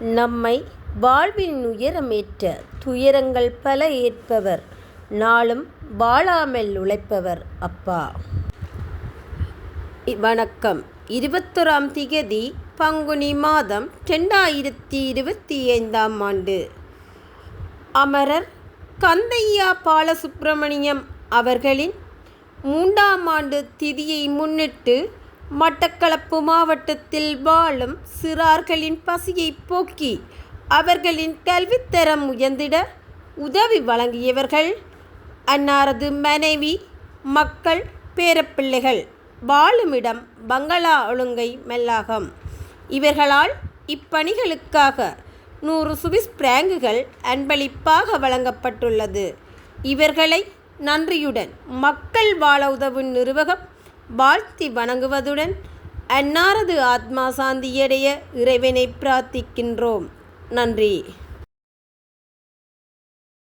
நம்மை வாழ்வின் உயரமேற்ற துயரங்கள் பல ஏற்பவர் நாளும் வாழாமல் உழைப்பவர் அப்பா. வணக்கம். இருபத்தொராம் திகதி பங்குனி மாதம் ரெண்டாயிரத்தி இருபத்தி ஐந்தாம் ஆண்டு. அமரர் கந்தையா பாலசுப்பிரமணியம் அவர்களின் மூன்றாம் ஆண்டு திதியை முன்னிட்டு மட்டக்களப்பு மாவட்டத்தில் வாழும் சிறார்களின் பசியை போக்கி அவர்களின் கல்வித்தரம் உயர்ந்திட உதவி வழங்கியவர்கள் அன்னாரது மனைவி மக்கள் பேரப்பிள்ளைகள் வாழுமிடம் பங்களா ஒழுங்கை மெல்லாகம். இவர்களால் இப்பணிகளுக்காக நூறு சுவிஸ் பிராங்குகள் அன்பளிப்பாக வழங்கப்பட்டுள்ளது. இவர்களை நன்றியுடன் மக்கள் வாழ உதவும் நிறுவகம் வாழ்த்தி வணங்குவதுடன் அன்னாரது ஆத்மா சாந்தியடைய இறைவனை பிரார்த்திக்கின்றோம். நன்றி.